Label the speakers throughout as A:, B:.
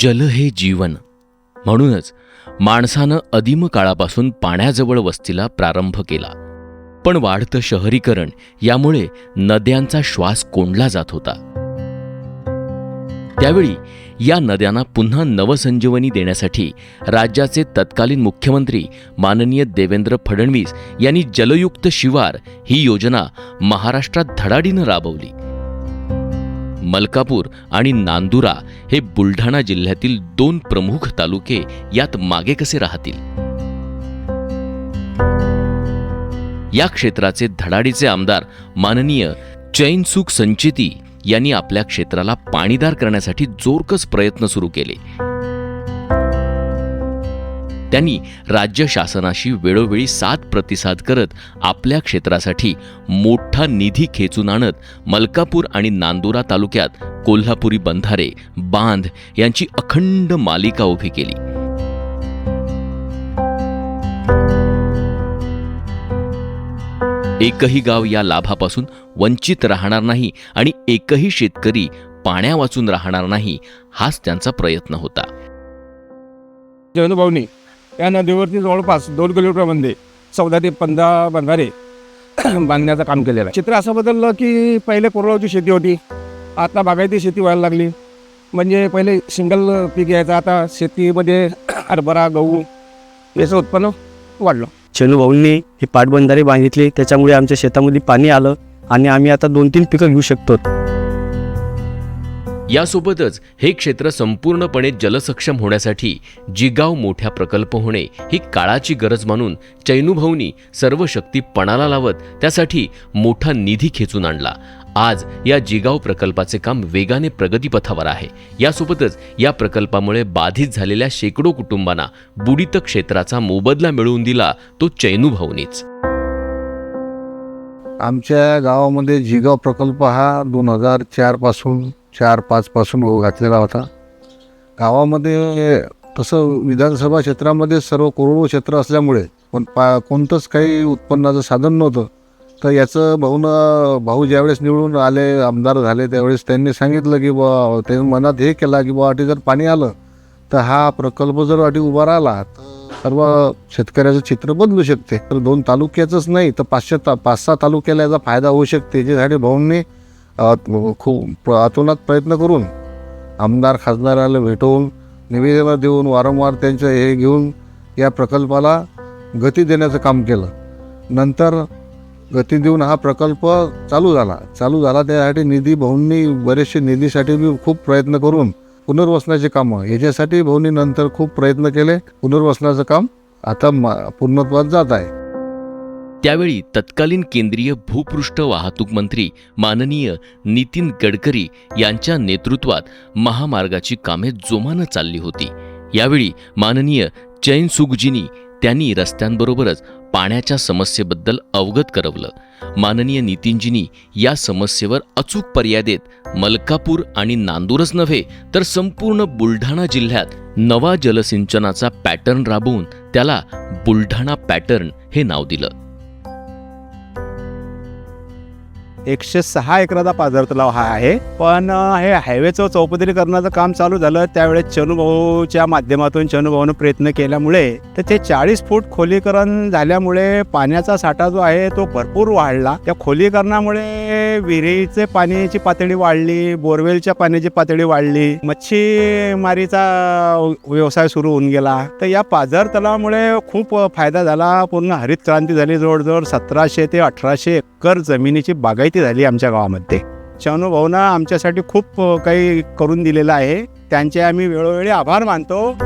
A: जल हे जीवन. म्हणूनच माणसानं अदिम काळापासून पाण्याजवळ वस्तीला प्रारंभ केला. पण वाढतं शहरीकरण यामुळे नद्यांचा श्वास कोंडला जात होता. त्यावेळी या नद्यांना पुन्हा नवसंजीवनी देण्यासाठी राज्याचे तत्कालीन मुख्यमंत्री माननीय देवेंद्र फडणवीस यांनी जलयुक्त शिवार ही योजना महाराष्ट्रात धडाडीनं राबवली. मलकापूर आणि नांदुरा हे बुलढाणा जिल्ह्यातील दोन प्रमुख तालुके यात मागे कसे राहतील? या क्षेत्राचे धडाडीचे आमदार माननीय चैनसुख संचिती यांनी आपल्या क्षेत्राला पाणीदार करण्यासाठी जोरकस प्रयत्न सुरू केले. त्यांनी राज्य शासनाशी वेळोवेळी साथ प्रतिसाद करत आपल्या क्षेत्रासाठी मोठा निधी खेचून आणत मलकापूर आणि नांदुरा तालुक्यात कोल्हापुरी बंधारे बांध यांची अखंड मालिका उभी केली. एकही गाव या लाभापासून वंचित राहणार नाही आणि एकही शेतकरी पाण्या वाचून राहणार नाही हाच त्यांचा प्रयत्न होता.
B: जैनभाऊनी या नदीवरती जवळपास दोन किलोमीटरमध्ये चौदा ते पंधरा बंधारे बांधण्याचं काम केलेलं आहे. चित्र असं बदललं की पहिले कोरडवाची शेती होती. आता बागायती शेती व्हायला लागली. म्हणजे पहिले सिंगल पीक यायचं आता शेतीमध्ये हरभरा गहू याचं उत्पन्न वाढलं.
C: चेनू भाऊंनी ही पाटबंधारे बांधितली. त्याच्यामुळे आमच्या शेतामध्ये पाणी आलं आणि आम्ही आता दोन तीन पिकं घेऊ शकतो.
A: यासोबतच हे क्षेत्र संपूर्णपणे जलसक्षम होण्यासाठी जिगाव मोठ्या प्रकल्प होणे ही काळाची गरज मानून चैनुभाऊनी सर्व शक्ती पणाला लावत त्यासाठी मोठा निधी खेचून आणला. आज या जिगाव प्रकल्पाचे काम वेगाने प्रगतीपथावर आहे. यासोबतच या प्रकल्पामुळे बाधित झालेल्या शेकडो कुटुंबांना बुडीत क्षेत्राचा मोबदला मिळवून दिला तो चैनुभाऊनीच
D: आमच्या गावामध्ये जिगाव प्रकल्प हा दोन हजार चारपासून चार पाचपासून घातलेला होता. गावामध्ये तसं विधानसभा क्षेत्रामध्ये सर्व कोरोडो क्षेत्र असल्यामुळे पण पा कोणतंच काही उत्पन्नाचं साधन नव्हतं. तर याचं भाऊनं भाऊ ज्यावेळेस निवडून आले आमदार झाले त्यावेळेस त्यांनी सांगितलं की बा त्यांनी मनात हे केला की बा अटी जर पाणी आलं तर हा प्रकल्प जर अटी उभा राहिला तर सर्व शेतकऱ्याचं चित्र बदलू शकते. तर दोन तालुक्याचंच नाही तर पाचशे ता पाच सहा तालुक्याला याचा फायदा होऊ शकते ज्यासाठी भाऊंनी खूप अतोनात प्रयत्न करून आमदार खासदाराला भेटवून निवेदनं देऊन वारंवार त्यांचं हे घेऊन या प्रकल्पाला गती देण्याचं काम केलं. नंतर गती देऊन हा प्रकल्प चालू झाला. चालू झाला त्यासाठी निधी भाऊंनी बरेचसे निधीसाठी बी खूप प्रयत्न करून पुनर्वसनाचे कामं. याच्यासाठी भाऊंनी नंतर खूप प्रयत्न केले. पुनर्वसनाचं काम आता मा- पूर्णत्वात जात आहे.
A: त्यावेळी तत्कालीन केंद्रीय भूपृष्ठ वाहतूक मंत्री माननीय नितीन गडकरी यांच्या नेतृत्वात महामार्गाची कामे जोमानं चालली होती. यावेळी माननीय चैन सुगजीनी त्यांनी रस्त्यांबरोबरच पाण्याच्या समस्येबद्दल अवगत करवलं. माननीय नितीनजींनी या समस्येवर अचूक पर्याय देत मलकापूर आणि नांदूरच नव्हे तर संपूर्ण बुलढाणा जिल्ह्यात नवा जलसिंचनाचा पॅटर्न राबवून त्याला बुलढाणा पॅटर्न हे नाव दिलं.
E: एकशे सहा एकराचा पाझर तलाव हा आहे. पण हे हायवेचं चौपदरीकरणाचं काम चालू झालं. त्यावेळेस चनुभाऊच्या माध्यमातून चनुभाऊनं प्रयत्न केल्यामुळे तर ते चाळीस फूट खोलीकरण झाल्यामुळे पाण्याचा साठा जो आहे तो भरपूर वाढला. त्या खोलीकरणामुळे विहिरीचे पाण्याची पातळी वाढली बोरवेलच्या पाण्याची पातळी वाढली मच्छीमारीचा व्यवसाय सुरू होऊन गेला. तर या पाझर तलावामुळे खूप फायदा झाला. पूर्ण हरित क्रांती झाली. जवळजवळ सतराशे ते अठराशे एकर जमिनीची बागायती झाली आमच्या गावामध्ये. शानू भाऊना आमच्यासाठी खूप काही करून दिलेलं आहे. त्यांचे आम्ही वेळोवेळी आभार मानतो.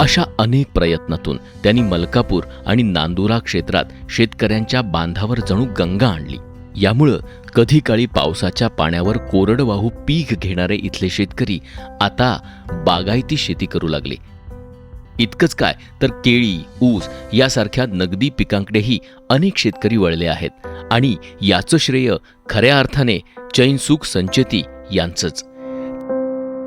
A: अशा अनेक प्रयत्नातून त्यांनी मलकापूर आणि नांदुरा क्षेत्रात शेतकऱ्यांच्या बांधावर जणू गंगा आणली. यामुळं कधी काळी पावसाच्या पाण्यावर कोरडवाहू पीक घेणारे इथले शेतकरी आता बागायती शेती करू लागले. इतकंच काय तर केळी ऊस यासारख्या नगदी पिकांकडेही अनेक शेतकरी वळले आहेत. आणि याचं श्रेय खऱ्या अर्थाने चैनसुख संचेती यांचंच.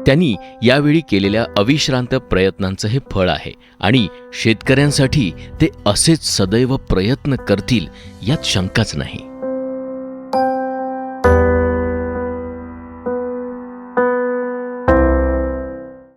A: त्यांनी यावेळी केलेल्या अविश्रांत प्रयत्नांचं हे फळ आहे. आणि शेतकऱ्यांसाठी ते असेच सदैव प्रयत्न करतील यात शंकाच नाही.